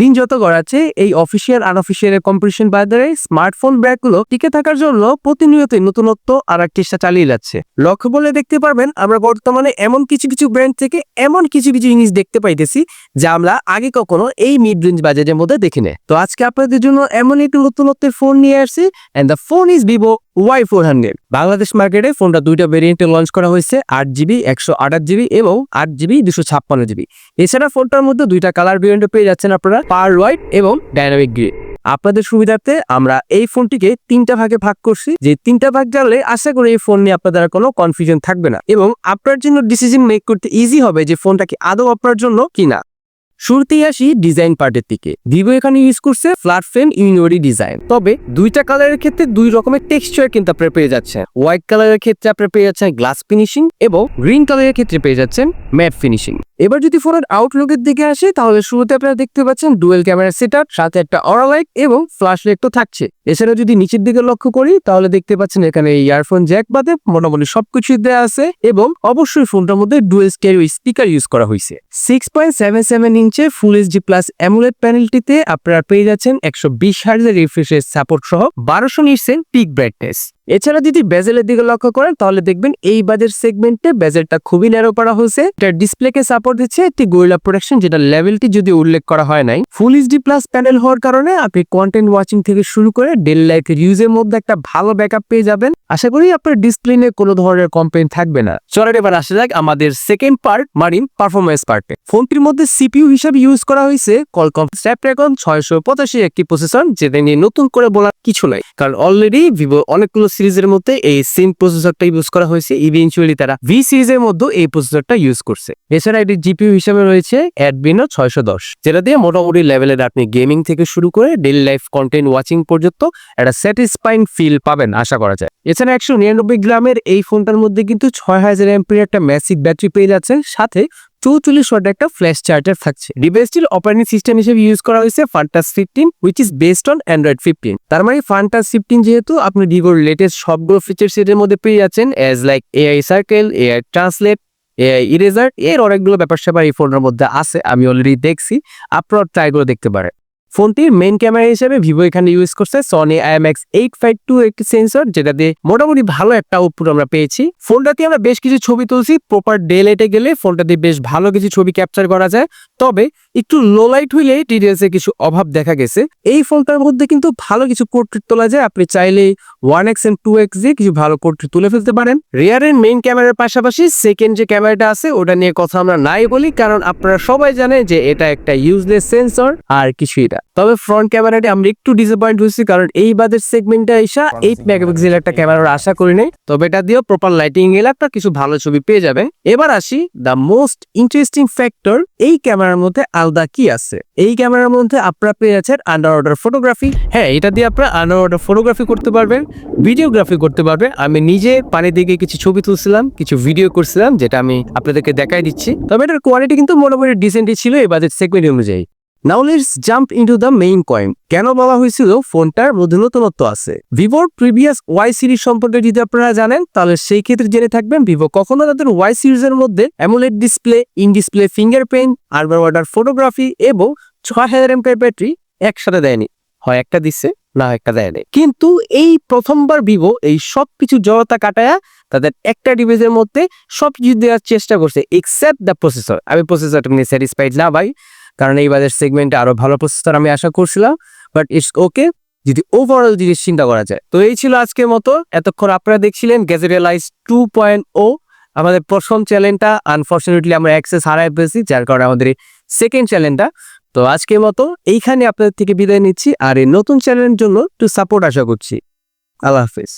দিন যত গড়াচ্ছে, এই অফিসিয়াল আনঅফিসিয়াল কম্পিটিশন বাজারে স্মার্টফোন ব্র্যান্ডগুলো টিকে থাকার জন্য প্রতিনিয়তই নতুনত্ব আর এক চেষ্টা চালিয়ে যাচ্ছে। লক্ষ্য বলে দেখতে পারবেন, আমরা বর্তমানে এমন কিছু কিছু ব্র্যান্ড থেকে এমন কিছু কিছু জিনিস দেখতে পাইতেছি, যা আমরা আগে কখনো এই মিড রেঞ্জ বাজারের মধ্যে দেখিনি। তো আজকে আপনাদের জন্য এমন একটু নতুনত্বের ফোন নিয়ে আসছি and the phone is Vivo Y four hundred Bangladesh মার্কেটে ফোনটা দুইটা ভেরিয়েন্টে লঞ্চ করা হয়েছে, আট জিবি একশো আঠাশ জিবি এবং আট জিবি দুশো ছাপ্পান্ন জিবি এছাড়া ফোনটার মধ্যে দুইটা কালার ভেরিয়েন্টে পেয়ে যাচ্ছেন আপনারা পার ওয়াইড এবং ডাইনামিক গ্রিড। আপনাদের সুবিধার্থে আমরা এই ফোনটিকে তিনটা ভাগে ভাগ করছি। যে তিনটা ভাগ জানলে আশা করি এই ফোন নিয়ে আপনাদের কোনো কনফিউশন থাকবে না। এবং আপনার জন্য ডিসিশন মেক করতে ইজি হবে যে ফোনটা কি আদৌ আপনার জন্য কিনা। শুরুতেই আসি ডিজাইন পার্টের দিকে। ভিভো এখানে ইউজ করছে ফ্ল্যাট ফ্রেম ইউনিভারি ডিজাইন তবে দুইটা কালারের ক্ষেত্রে দুই রকমের টেক্সচার কিন্তু আপনারা পেয়ে যাচ্ছেন। হোয়াইট কালারের ক্ষেত্রে আপনারা পেয়ে যাচ্ছেন গ্লাস ফিনিশিং এবং গ্রিন কালারের ক্ষেত্রে পেয়ে যাচ্ছেন ম্যাট ফিনিশিং এবার যদি ফোনের আউটলুকের দিকে আসে, তাহলে শুরুতে আপনারা দেখতে পাচ্ছেন ডুয়েল ক্যামেরা সেট সাথে একটা অরা লাইট এবং ফ্ল্যাশ লাইট তো থাকছে। এছাড়া যদি নিচের দিকে লক্ষ্য করি, তাহলে দেখতে পাচ্ছেন এখানে ইয়ারফোন জ্যাক বাদে মোটামুটি সবকিছু দেওয়া আছে এবং অবশ্যই ফোনটার মধ্যে ডুয়েল স্টেরিও স্পিকার ইউজ করা হয়েছে। সিক্স পয়েন্ট সেভেন সেভেন ইঞ্চের ফুল এইচডি প্লাস অ্যামুলেট প্যানেলটিতে আপনারা পেয়ে যাচ্ছেন একশো বিশ হার্জের রিফ্রেশের সাপোর্ট সহ বারোশো নিশ্চেন পিক ব্রাইটনেস এছাড়া যদি বেজেলের দিকে লক্ষ্য করেন, তাহলে দেখবেন এই বাজেট সেগমেন্টে বেজেলটা খুবই ন্যারো করা হয়েছে। এটা ডিসপ্লেকে সাপোর্ট দিচ্ছে একটি গোরিলা প্রোডাকশন যেটা লেভেলটি যদি উল্লেখ করা হয় নাই। ফুল এইচডি প্লাস প্যানেল হওয়ার কারণে আপনি কন্টেন্ট ওয়াচিং থেকে শুরু করে ডেল লাইফ ইউজের মধ্যে একটা ভালো ব্যাকআপ পেয়ে যাবেন। আশা করি আপনার ডিসপ্লে নিয়ে কোনো ধরনের কমপ্লেন থাকবে না। চলেন এবার আসা যাক আমাদের সেকেন্ড পার্ট মারিন পারফরমেন্স পার্টে ফোনটির মধ্যে সিপিইউ হিসাবে ইউজ করা হয়েছে কলকম স্ন্যাপড্রাগন ছয়শো পঁচাশি একটি প্রসেসর যেটা নিয়ে নতুন করে বলার কিছু নাই। কারণ অলরেডি ভিভো অনেকগুলো সিরিজের মধ্যে এই সেম প্রসেসরটা ইউজ করা হয়েছে ইভেনচুয়ালি তারা ভি সিরিজের মধ্যে এই প্রসেসরটা ইউজ করছে। এছাড়া এটি জিপিইউ হিসাবে রয়েছে অ্যাডবিনো ছয়শো দশ। যেটা দিয়ে মোটামুটি লেভেলের আপনি গেমিং থেকে শুরু করে ডেলি লাইফ কন্টেন্ট ওয়াচিং পর্যন্ত একটা স্যাটিসফাইং ফিল পাবেন, আশা করা যায়। এছাড়া একশো নিরানব্বই গ্রামের এই ফোনটার মধ্যে কিন্তু ছয় হাজার এমপির একটা ম্যাসিভ ব্যাটারি পেয়ে যাচ্ছেন, সাথে চৌচল্লিশ ওয়াট একটা ফ্ল্যাশ চার্জার থাকছে। রিবেস্টিল অপারেটিং সিস্টেম হিসেবে ইউজ করা হয়েছে Funtouch fifteen which is based on Android fifteen তার মানে ফান্টাস ফিফটিন যেহেতু আপনি ভিভোর লেটেস্ট সবগুলো ফিচার সেটের মধ্যে পেয়ে যাচ্ছেন as like AI circle AI translate AI eraser এর অনেকগুলো ব্যাপার স্যাপার এই ফোনের মধ্যে আছে, আমি অলরেডি দেখছি। আপনারা ট্রাই করে দেখতে পারেন। ফোনটির মেন ক্যামেরা হিসেবে ভিভো এখানে ইউজ করছে Sony IMX eight five two একটি সেন্সর যেটা দিয়ে মোটামুটি ভালো একটা আউটপুট আমরা পেয়েছি। ফোনটা দিয়ে আমরা বেশ কিছু ছবি তুলছি। প্রপার ডে লাইটে গেলে ফোনটা দিয়ে বেশ ভালো কিছু ছবি ক্যাপচার করা যায়। তবে একটু লো লাইট হইলে ডিটেলসে কিছু অভাব দেখা গেছে। এই ফোনটার মধ্যে কিন্তু ভালো কিছু পোর্ট্রেট তোলা যায়। আপনি চাইলে one X and two X দিয়ে কিছু ভালো পোর্ট্রেট তুলে ফেলতে পারেন। রিয়ারের মেইন ক্যামেরার পাশাপাশি সেকেন্ড যে ক্যামেরাটা আছে ওটা নিয়ে কথা আমরা নাই বলি কারণ আপনারা সবাই জানেন যে এটা একটা ইউজলেস সেন্সর আর কিছুই না। তবে ফ্রন্ট ক্যামেরাটি আমরা একটু ডিসঅ্যাপয়েন্ট হয়েছি কারণ এই বাজেট সেগমেন্টে এসা এইট মেগাপিক্সেল একটা ক্যামেরার আশা করি নাই। তবে এটা দিয়েও প্রপার লাইটিং এলে একটা কিছু ভালো ছবি পেয়ে যাবে এবার আসি দ্য মোস্ট ইন্টারেস্টিং ফ্যাক্টর এই ক্যামেরার মধ্যে আলাদা কি আছে? এই ক্যামেরার মধ্যে আপনারা পেয়ে যাচ্ছেন আন্ডার অর্ডার ফটোগ্রাফি হ্যাঁ এটা দিয়ে আপনারা আন্ডার অর্ডার ফটোগ্রাফি করতে পারবেন ভিডিওগ্রাফি করতে পারবেন। আমি নিজে পানি দিকে কিছু ছবি তুলছিলাম, কিছু ভিডিও করছিলাম, যেটা আমি আপনাদেরকে দেখাই দিচ্ছি। তবে এটার কোয়ালিটি কিন্তু মোটামুটি ডিসেন্টই ছিল, এই বাজেট সেগমেন্ট অনুযায়ী। Now let's jump into the main coin কেন বলা হয়েছিল? ফোনটার নতুনত্ব আছে। ভিভোর প্রিভিয়াস ওয়াই সিরিজ সম্পর্কে যদি আপনারা জানেন, তাহলে সেই ক্ষেত্রে জেনে থাকবেন ভিভো কখনো তাদের ওয়াই সিরিজের মধ্যে AMOLED display in display fingerprint Arbor water photography এবং ছয় হাজার এমপের ব্যাটারি একসাথে দেয়নি। হয় একটা দিচ্ছে না একটা দেয়নি। কিন্তু এই প্রথমবার ভিভো এই সব কিছু জড়তা কাটায়া তাদের একটা ডিভাইসের মধ্যে সব কিছু দেওয়ার চেষ্টা করছে এক্সেপ্ট দ্য প্রসেসর আমি প্রসেসরটা নিয়ে স্যাটিসফাইড না ভাই। কারণ এই বাজার সেগমেন্টে আরও ভালো প্রসেসর আমি আশা করছিলাম বাট ইটস ওকে যদি ওভারঅল জিনিস চিন্তা করা যায়। তো এই ছিল আজকের মতো। এতক্ষণ আপনারা দেখছিলেন গ্যাজেরিয়ালাইজ টু পয়েন্ট ও আমাদের প্রথম চ্যানেলটা আনফর্চুনেটলি আমরা অ্যাক্সেস হারাই পেয়েছি যার কারণে আমাদের সেকেন্ড চ্যানেলটা তো আজকের মতো এইখানে আপনাদের থেকে বিদায় নিচ্ছি, আর এই নতুন চ্যানেলের জন্য একটু সাপোর্ট আশা করছি। আল্লাহ হাফিজ।